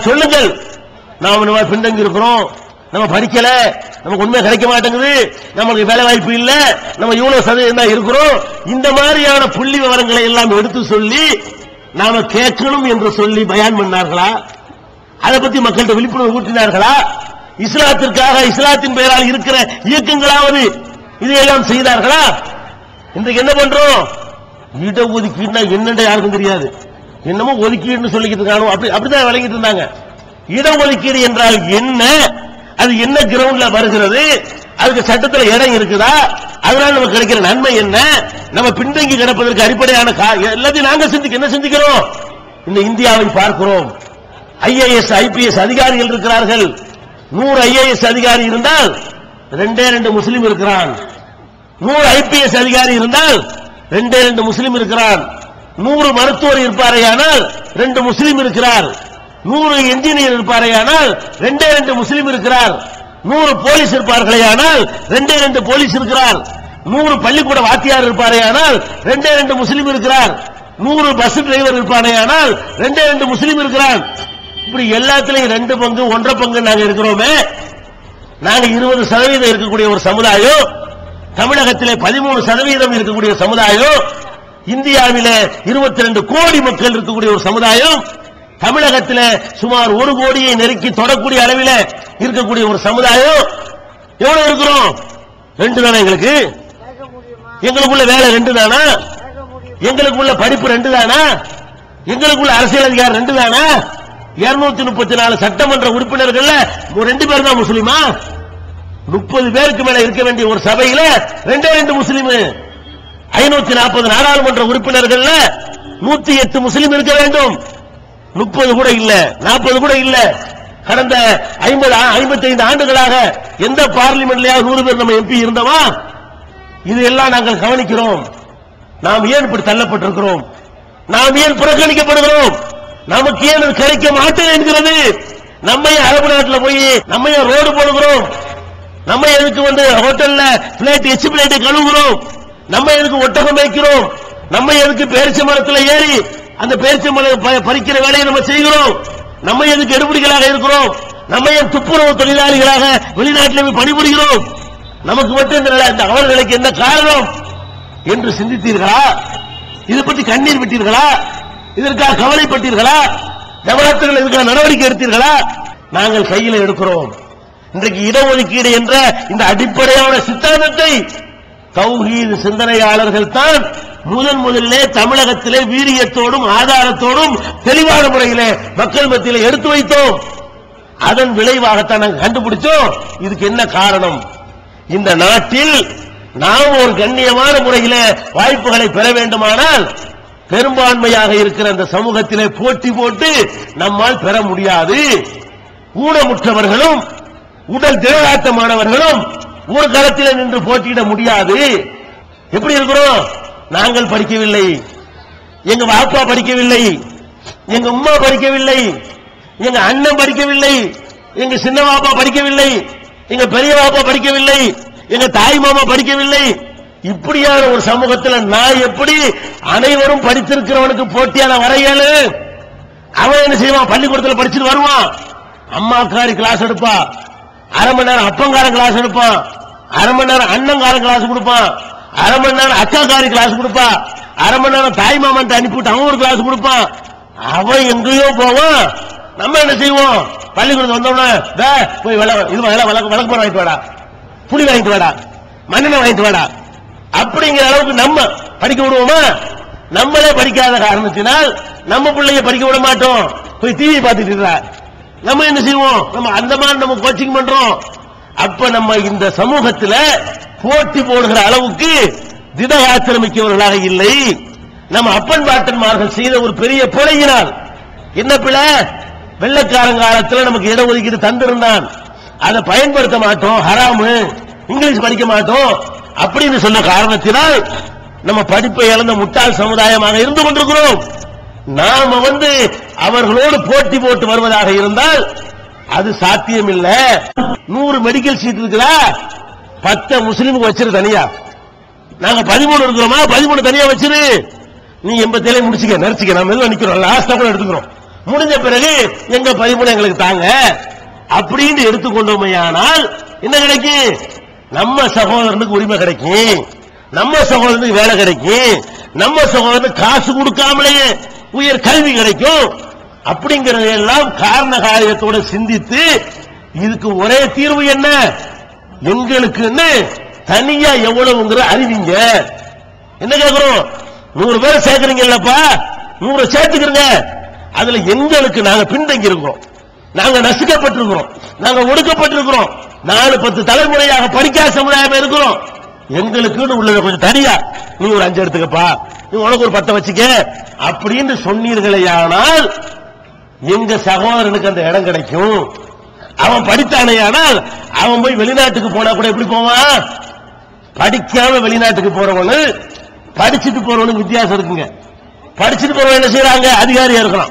சொல்லுங்கள். நாம இந்த மாதிரி பின்தங்கி இருக்கிறோம் நம்ம படிக்கல. நமக்கு உண்மை கிடைக்க மாட்டேங்குது. நமக்கு வேலை வாய்ப்பு இல்ல. நம்ம இவ்வளவு சதவீதம் தான் இருக்கிறோம்? இந்த மாதிரியான புள்ளி விவரங்களை எல்லாம் எடுத்து சொல்லி நாம கேட்கணும் என்று சொல்லி பயான் பண்ணார்களா? அதை பத்தி மக்கள்கிட்ட விழிப்புணர்வு ஊட்டினார்களா? இஸ்லாத்திற்காக இஸ்லாத்தின் பெயரால் இருக்கிற இயக்கங்களாவது இதையெல்லாம் செய்தார்களா? இன்றைக்கு என்ன பண்றோம்? இடஒதுக்கீடுனா என்னென்ன யாருக்கும் தெரியாது. இன்னமும் ஒதுக்கீடுன்னு சொல்லிக்கிட்டு இருக்காங்க அப்படி அப்படிதான் விளங்கிட்டு இருந்தாங்க. இடஒதுக்கீடு என்றால் என்ன? அது என்ன கிரவுண்ட்ல வருகிறது? அதுக்கு சட்டத்தில் இடம் இருக்குதா? அதனால நமக்கு கிடைக்கிற நன்மை என்ன? நம்ம பின்தங்கி கிடப்பதற்கு அடிப்படையான கா- எல்லாத்தையும் நாங்க சிந்திக்க என்ன சிந்திக்கிறோம்? இந்த இந்தியாவை பார்க்கிறோம். ஐஏஎஸ் ஐபிஎஸ் அதிகாரிகள் இருக்கிறார்கள். நூறு ஐஏஎஸ் அதிகாரி இருந்தால் ரெண்டே ரெண்டு முஸ்லீம் இருக்கிறான். நூறு ஐபிஎஸ் அதிகாரி இருந்தால் ரெண்டே ரெண்டு முஸ்லீம் இருக்கிறான். நூறு மருத்துவர் இருப்பாரேயானால் ரெண்டு முஸ்லீம் இருக்கிறார். நூறு என்ஜினியர் இருப்பாரேயானால் ரெண்டே ரெண்டு முஸ்லீம் இருக்கிறார். நூறு போலீஸ் இருப்பார்களேயானால் ரெண்டே ரெண்டு போலீஸ் இருக்கிறார். நூறு பள்ளிக்கூட வாத்தியார் இருப்பாரேயானால் ரெண்டே ரெண்டு முஸ்லீம் இருக்கிறார். நூறு பஸ் டிரைவர் இருப்பானேயானால் ரெண்டே ரெண்டு முஸ்லீம் இருக்கிறார். இப்படி எல்லாத்திலையும் ரெண்டு பங்கு ஒன்றரை பங்கு நாங்க இருக்கிறோமே. நாங்க இருபது சதவீதம் இருக்கக்கூடிய ஒரு சமுதாயம். தமிழகத்திலே பதிமூணு சதவீதம் இருக்கக்கூடிய சமுதாயம். இந்தியாவில் இருபத்தி ரெண்டு கோடி மக்கள் இருக்கக்கூடிய ஒரு சமுதாயம் தமிழகத்தில் சுமார் ஒரு கோடியை நெருக்கி தொடக்கூடிய அளவில் இருக்கக்கூடிய ஒரு சமுதாயம். எவ்வளவு இருக்கிறோம்? ரெண்டு தானே எங்களுக்கு? எங்களுக்குள்ள வேலை ரெண்டு தானா? எங்களுக்குள்ள படிப்பு ரெண்டு தானா? எங்களுக்குள்ள அரசியல் அதிகாரம் ரெண்டு தானா? இருநூத்தி முப்பத்தி நாலு சட்டமன்ற உறுப்பினர்கள் ரெண்டு பேர் தான் முஸ்லிமா? முப்பது பேருக்கு மேல இருக்க வேண்டிய ஒரு சபையில ரெண்டே ரெண்டு முஸ்லீம். ஐநூத்தி நாற்பது நாடாளுமன்ற உறுப்பினர்கள்ல நூத்தி எட்டு முஸ்லீம் இருக்க வேண்டும். முப்பது கூட இல்ல நாற்பது கூட இல்ல. கடந்த ஐம்பது ஐம்பத்தைந்து ஆண்டுகளாக எந்த பார்லிமெண்ட்லயாவது நூறு பேர் நம்ம எம்பி இருந்தவா இது எல்லாம் நாங்கள் கவனிக்கிறோம். நாம் ஏன் இப்படி தள்ளப்பட்டிருக்கிறோம்? நாம் ஏன் புறக்கணிக்கப்படுகிறோம்? நமக்கு ஏன் கிடைக்க மாட்டேன் என்கிறது? நம்ம அரபு நாட்டில் போய் நம்ம ஏன் ரோடு போடுகிறோம். நம்ம எதுக்கு வந்து ஹோட்டல்ல பிளேட் எச்சு பிளேட்டை கழுவுகிறோம்? நம்ம எதுக்கு ஒட்டகம் வைக்கிறோம்? நம்ம எதுக்கு பேரிச்ச மரத்தில் ஏறி அந்த பேரிச்ச மரம் ப- பறிக்கிற வேலையை நம்ம செய்கிறோம்? நம்ம எதுக்கு எடுபடிகளாக இருக்கிறோம்? நம்ம ஏன் துப்புரவு தொழிலாளிகளாக வெளிநாட்டில் போய் பணிபுரிகிறோம்? நமக்கு மட்டும் இந்த நிலை- இந்த அவர்களுக்கு என்ன காரணம்? என்று சிந்தித்தீர்களா? இதை பற்றி கண்ணீர் விட்டீர்களா? இதற்காக கவலைப்பட்டீர்களா? ஜமாத்துகள் இதுக்காக நடவடிக்கை எடுத்தீர்களா? நாங்கள் கையில் எடுக்கிறோம். இன்றைக்கு இடஒதுக்கீடு என்ற இந்த அடிப்படையான சித்தாந்தத்தை தௌஹீது சிந்தனையாளர்கள் தான் முதன் முதலிலே தமிழகத்திலே வீரியத்தோடும் ஆதாரத்தோடும் தெளிவான முறையிலே மக்கள் மத்தியிலே எடுத்து வைத்தோம். அதன் விளைவாகத்தான் நாங்கள் கண்டுபிடிச்சோம். இதுக்கு என்ன காரணம்? இந்த நாட்டில் நாம் ஒரு கண்ணியமான முறையிலே வாய்ப்புகளை பெற வேண்டுமானால் பெரும்பான்மையாக இருக்கிற அந்த சமூகத்திலே போட்டி போட்டு நம்மால் பெற முடியாது. ஊனமுற்றவர்களும் உடல் திரளாட்டமானவர்களும் ஒரு களத்தில் நின்று போட்டியிட முடியாது. எப்படி இருக்கிறோம்? நாங்கள் படிக்கவில்லை. எங்க வாப்பா படிக்கவில்லை. எங்க உம்மா படிக்கவில்லை. எங்க அண்ணன் படிக்கவில்லை. எங்க சின்ன பாப்பா படிக்கவில்லை. எங்க பெரிய பாப்பா படிக்கவில்லை. எங்க தாய் மாமா படிக்கவில்லை. இப்படியான ஒரு சமூகத்தில் நான் எப்படி அனைவரும் படித்திருக்கிறவனுக்கு போட்டியான வரையலு? அவன் என்ன செய்வான்? பள்ளிக்கூடத்தில் படிச்சுட்டு வருவான். அம்மாக்காரி கிளாஸ் எடுப்பா. அரை மணி நேரம் அப்பங்காரன் கிளாஸ் எடுப்பான். அரை மணி நேரம் அண்ணங்காரன் கிளாஸ் கொடுப்பான். அரை மணி நேரம் அக்காக்காரி கிளாஸ் கொடுப்பான். அரை மணி நேரம் தாய் மாமன் அனுப்பிவிட்டு அவன் ஒரு கிளாஸ் கொடுப்பான். அவன் எங்கேயோ போவான். நம்ம என்ன செய்வோம்? பள்ளிக்கூடத்து வந்தோம்னா போய் இது வழக்கு விளக்கு வாங்கிட்டு வாடா. புளி வாங்கிட்டு வாடா. மண்ணெண்ணெய் வாங்கிட்டு வாடா. அப்படிங்கிற அளவுக்கு நம்ம படிக்க விடுவோமா? நம்மளே படிக்காத காரணத்தினால் நம்ம பிள்ளைய படிக்க விட மாட்டோம். போய் டிவி பார்த்துட்டு இருக்கிறார் நம்ம என்ன செய்வோம்? நம்ம அந்த மாதிரி நம்ம கோச்சிங் பண்றோம். அப்ப நம்ம இந்த சமூகத்துல போட்டி போடுகிற அளவுக்கு திடகாத்திரமிக்கவர்களாக இல்லை. நம்ம அப்பன் பாட்டன்மார்கள் செய்த ஒரு பெரிய பிழையினால். என்ன பிழை? வெள்ளக்காரன் காலத்துல நமக்கு இடஒதுக்கீடு தந்திருந்தான். அதை பயன்படுத்த மாட்டோம். ஹராமு. இங்கிலீஷ் படிக்க மாட்டோம். அப்படின்னு சொன்ன காரணத்தினால் நம்ம படிப்பை இழந்த முட்டாள் சமுதாயமாக இருந்து கொண்டிருக்கிறோம். நாம வந்து அவர்களோடு போட்டி போட்டு வருவதாக இருந்தால் அது சாத்தியம் இல்ல நூறு மெடிக்கல் சீட் இருக்குதா? பத்த முஸ்லீமுக்கு வச்சிரு தனியா. நாங்க பதிமூணு இருக்கிறோமா? பதிமூணு தனியா வச்சிரு. நீ எண்பத்தேழு முடிச்சுக்க நினைச்சுக்க நம்ம மெல்ல நிக்கிறோம். லாஸ்டா கூட எடுத்துக்கிறோம். முடிஞ்ச பிறகு எங்க பதிமூணு எங்களுக்கு தாங்க. அப்படின்னு எடுத்துக்கொண்டோமையானால் என்ன கிடைக்கும்? நம்ம சகோதரனுக்கு உரிமை கிடைக்கும். நம்ம சகோதரனுக்கு வேலை கிடைக்கும். நம்ம சகோதரனுக்கு காசு கொடுக்காமலேயே உயர் கல்வி கிடைக்கும். அப்படிங்கறதையெல்லாம் காரண காரியத்தோட சிந்தித்து இதுக்கு ஒரே தீர்வு என்ன? எங்களுக்குன்னு தனியா எவ்வளவுங்கிற அறிவிங்க. என்ன கேக்குறோம்? நூறு பேர் சேர்க்கிறீங்கல்லப்பா? நூறு சேர்த்துக்கிறங்க அதுல எங்களுக்கு நாங்க பின்தங்கி இருக்கிறோம் நாங்க நசுக்கப்பட்டிருக்கிறோம். நாங்க ஒடுக்கப்பட்டிருக்கிறோம். நாலு பத்து தலைமுறையாக படிக்காத சமுதாயம் இருக்கிறோம். எங்களுக்குன்னு உள்ளத கொஞ்சம் தனியா. நீ ஒரு அஞ்சு எடுத்துக்கப்பா. நீ உனக்கு ஒரு பத்தை வச்சுக்க. அப்படின்னு சொன்னீர்களேயானால் எங்க சகோதரனுக்கு அந்த இடம் கிடைக்கும். அவன் படித்தானேயானால் அவன் போய் வெளிநாட்டுக்கு போனா கூட எப்படி போவான்? படிக்காம வெளிநாட்டுக்கு போறவனு படிச்சுட்டு போறவனுக்கு வித்தியாசம் இருக்குங்க. படிச்சுட்டு போறவன் என்ன செய்யறாங்க அதிகாரியா இருக்கிறான்.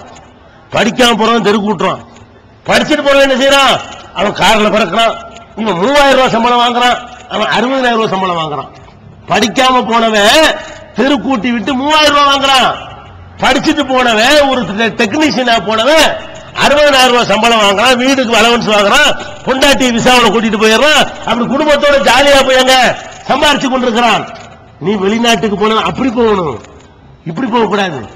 படிக்காம போறவன் தெருக்கு விட்டுறான் படிச்சுட்டு போறவன் என்ன செய்யறான் அவன் காரில் பிறக்கிறான். இவன் மூவாயிரம் ரூபாய் சம்பளம் வாங்குறான். அவன் அறுபதாயிரம் ரூபாய் சம்பளம் வாங்குறான். படிக்காம போனவன் தெருக்கூட்டி விட்டு மூவாயிரம் ரூபாய் வாங்குறான். படிச்சுட்டு போனவன் ஒரு டெக்னீஷியனா போனவன் அறுபதாயிரம் ரூபாய் சம்பளம் வாங்குறான். வீட்டுக்கு அலவன்ஸ் வாங்குறான். பொண்டாட்டி விசாவில் கூட்டிட்டு போயிடுறான். அப்படி குடும்பத்தோட ஜாலியா போய் அங்க சம்பாரிச்சு கொண்டிருக்கிறான். நீ வெளிநாட்டுக்கு போன அப்படி போகணும். இப்படி போக கூடாது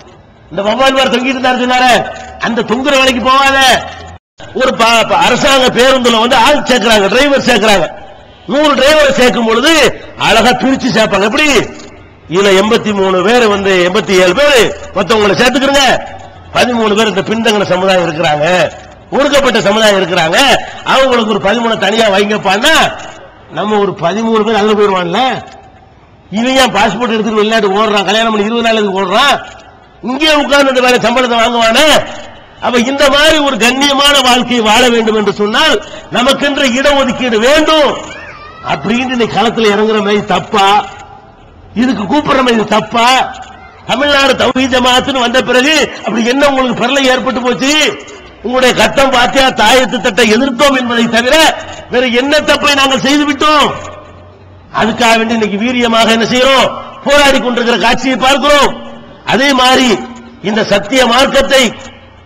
இந்த வவ்வால் வார் தொங்கிட்டு இருந்தாரு சொன்னாரு. அந்த தொங்குற வேலைக்கு போகாத. ஒரு ப- ப- அரசாங்க பேருந்துல வந்து ஆள் சேர்க்கிறாங்க டிரைவர் சேர்க்கிறாங்க. நூறு டிரைவர் சேர்க்கும் பொழுது அழகா பிரிச்சு சேர்ப்பாங்க. எப்படி? இதுல எண்பத்தி மூணு பேர் வந்து எண்பத்தி ஏழு பேர் மத்தவங்களை சேர்த்துக்கிறங்க பதிமூணு பேர் இந்த பின்தங்கின சமுதாயம் இருக்கிறாங்க. ஒடுக்கப்பட்ட சமுதாயம் இருக்கிறாங்க. அவங்களுக்கு ஒரு பதிமூணு தனியா வைங்கப்பான்னா நம்ம ஒரு பதிமூணு பேர் அங்க போயிருவான்ல. இவன் ஏன் பாஸ்போர்ட் எடுத்துட்டு வெளிநாட்டு ஓடுறான்? கல்யாணம் பண்ணி இருபது நாளுக்கு ஓடுறான். இங்கே உட்கார்ந்து இந்த வேலை சம்பளத்தை வாங்குவானே. அப்ப இந்த மாதிரி ஒரு கண்ணியமான வாழ்க்கையை வாழ வேண்டும் என்று சொன்னால் நமக்கென்ற இடஒதுக்கீடு வேண்டும். அப்படின்னு இந்த களத்தில் இறங்குற மாதிரி தப்பா? இதுக்கு கூப்பிடுற மாதிரி தப்பா? தமிழ்நாடு தௌஹீ ஜமாத்துன்னு வந்த பிறகு அப்படி என்ன உங்களுக்கு பிரலை ஏற்பட்டு போச்சு? உங்களுடைய கட்டம் பாத்தியா தாயத்து தட்டை எதிர்த்தோம் என்பதை தவிர வேற என்ன தப்பை நாங்கள் செய்து விட்டோம்? அதுக்காக வேண்டி இன்னைக்கு வீரியமாக என்ன செய்யறோம்? போராடி கொண்டிருக்கிற காட்சியை பார்க்கிறோம். அதே மாதிரி இந்த சத்திய மார்க்கத்தை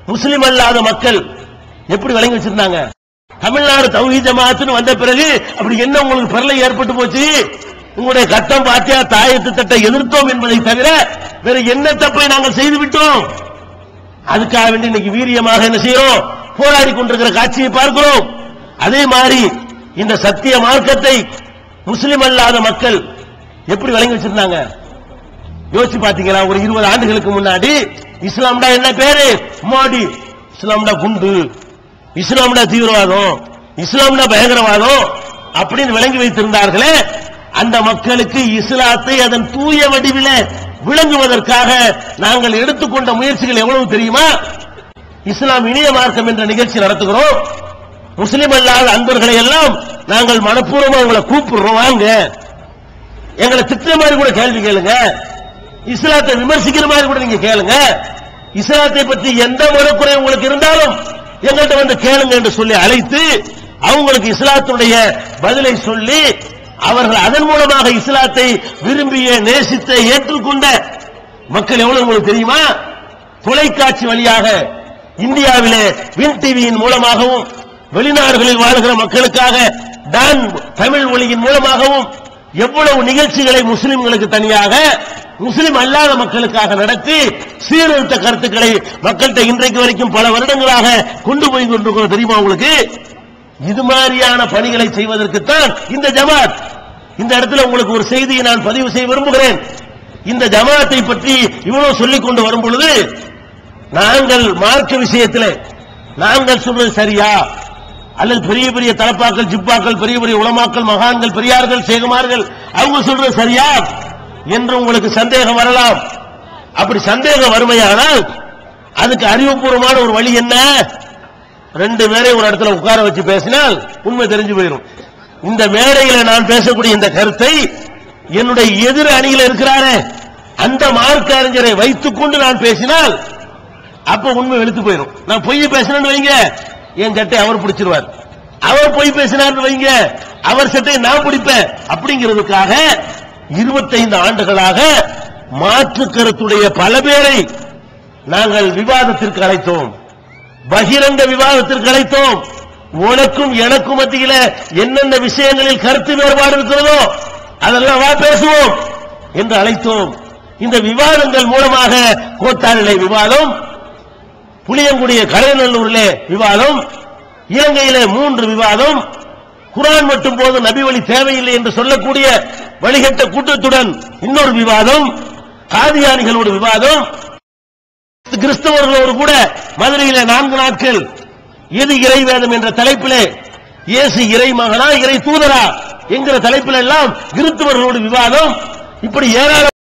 முஸ்லிம் அல்லாத மக்கள் எப்படி வழங்கி வச்சிருந்தாங்க? தமிழ்நாடு தௌஹி ஜமாத்துன்னு வந்த பிறகு அப்படி என்ன உங்களுக்கு பரலை ஏற்பட்டு போச்சு? உங்களுடைய கட்டம் பாத்தியா தாயத்து தட்டை எதிர்த்தோம் என்பதை தவிர வேற என்ன தப்பை நாங்கள் செய்து விட்டோம்? அதுக்காக வேண்டி இன்னைக்கு வீரியமாக என்ன செய்யறோம் போராடி கொண்டிருக்கிற காட்சியை பார்க்கிறோம். அதே மாதிரி இந்த சத்திய மார்க்கத்தை முஸ்லிம் அல்லாத மக்கள் எப்படி வழங்கி வச்சிருந்தாங்க? யோசிச்சு பாத்தீங்களா ஒரு இருபது ஆண்டுகளுக்கு முன்னாடி இஸ்லாம்டா என்ன பேரு? மோடி. இஸ்லாம்டா குண்டு. இஸ்லாம்னா தீவிரவாதம் இஸ்லாம்னா பயங்கரவாதம் அப்படின்னு விளங்கி வைத்திருந்தார்களே அந்த மக்களுக்கு இஸ்லாத்தை அதன் தூய வடிவில விளங்குவதற்காக நாங்கள் எடுத்துக்கொண்ட முயற்சிகள் எவ்வளவு தெரியுமா? இஸ்லாம் இனிய மார்க்கம் என்ற நிகழ்ச்சி நடத்துகிறோம். முஸ்லிம் அல்லாத அன்பர்களை எல்லாம் நாங்கள் மனப்பூர்வமா உங்களை கூப்பிடுறோம். வாங்க. எங்களை திட்ட மாதிரி கூட கேள்வி கேளுங்க. இஸ்லாத்தை விமர்சிக்கிற மாதிரி கூட நீங்க கேளுங்க. இஸ்லாத்தை பற்றி எந்த மனக்குறை உங்களுக்கு இருந்தாலும் எங்கள்கிட்ட வந்து கேளுங்க என்று சொல்லி அழைத்து அவங்களுக்கு இஸ்லாத்துடைய பதிலை சொல்லி அவர்கள் அதன் மூலமாக இஸ்லாத்தை விரும்பிய நேசித்த ஏற்றுக்கொண்ட மக்கள் எவ்வளவு உங்களுக்கு தெரியுமா? தொலைக்காட்சி வழியாக இந்தியாவிலே வின் டிவியின் மூலமாகவும் வெளிநாடுகளில் வாழ்கிற மக்களுக்காக டான் தமிழ் மொழியின் மூலமாகவும் எவ்வளவு நிகழ்ச்சிகளை முஸ்லிம்களுக்கு தனியாக முஸ்லிம் அல்லாத மக்களுக்காக நடத்தி சீர்திருத்த கருத்துக்களை மக்கள்கிட்ட இன்றைக்கு வரைக்கும் பல வருடங்களாக கொண்டு போய் கொண்டிருக்கிறோம் தெரியுமா உங்களுக்கு? இது மாதிரியான பணிகளை செய்வதற்குத்தான் இந்த ஜமாத் இந்த இடத்துல உங்களுக்கு ஒரு செய்தியை நான் பதிவு செய்ய விரும்புகிறேன். இந்த ஜமாத்தை பற்றி இவ்வளவு சொல்லிக் கொண்டு வரும் பொழுது நாங்கள் மார்க்க விஷயத்தில் நாங்கள் சொல்றது சரியா? அல்லது பெரிய பெரிய தலப்பாக்கள் ஜிப்பாக்கள் பெரிய பெரிய உளமாக்கள் மகான்கள் பெரியார்கள் சேகுமார்கள் அவங்க சொல்றது சரியா? என்று உங்களுக்கு சந்தேகம் வரலாம். அப்படி சந்தேகம் வறுமையானால் அதுக்கு அறிவுபூர்வமான ஒரு வழி என்ன? ரெண்டு பேரை ஒரு இடத்துல உட்கார வச்சு பேசினால் உண்மை தெரிஞ்சு போயிடும் இந்த மேடையில நான் பேசக்கூடிய இந்த கருத்தை என்னுடைய எதிர் அணியில் இருக்கிறாரே அந்த மார்க்க அறிஞரை வைத்துக் கொண்டு நான் பேசினால் அப்ப உண்மை வெளுத்து போயிடும் நான் பொய் பேசினேன்னு வைங்க என் சட்டை அவர் பிடிச்சிருவார். அவர் பொய் பேசினார்னு வைங்க அவர் சட்டையை நான் பிடிப்பேன். அப்படிங்கிறதுக்காக இருபத்தைந்து ஆண்டுகளாக மாற்று கருத்துடைய பல பேரை நாங்கள் விவாதத்திற்கு அழைத்தோம். பகிரங்க விவாதத்திற்கு அழைத்தோம். உனக்கும் எனக்கும் மத்தியில என்னென்ன விஷயங்களில் கருத்து வேறுபாடு இருக்கிறதோ அதெல்லாம் வா பேசுவோம் என்று அழைத்தோம். இந்த விவாதங்கள் மூலமாக கோட்டாரிலே விவாதம் புளியங்குடிய கலைநல்லூரிலே விவாதம் இலங்கையிலே மூன்று விவாதம் குரான் மட்டும் போது நபி வழி தேவையில்லை என்று சொல்லக்கூடிய வழிகட்ட கூட்டத்துடன் இன்னொரு விவாதம் காதியானிகளோட விவாதம். கிறிஸ்தவர்களோடு கூட மதுரையில நான்கு நாட்கள் எது இறை வேதம் என்ற தலைப்பிலே இயேசு இறை மகனா இறை தூதரா என்கிற தலைப்பில் எல்லாம் கிறிஸ்தவர்களோடு விவாதம். இப்படி ஏராளம்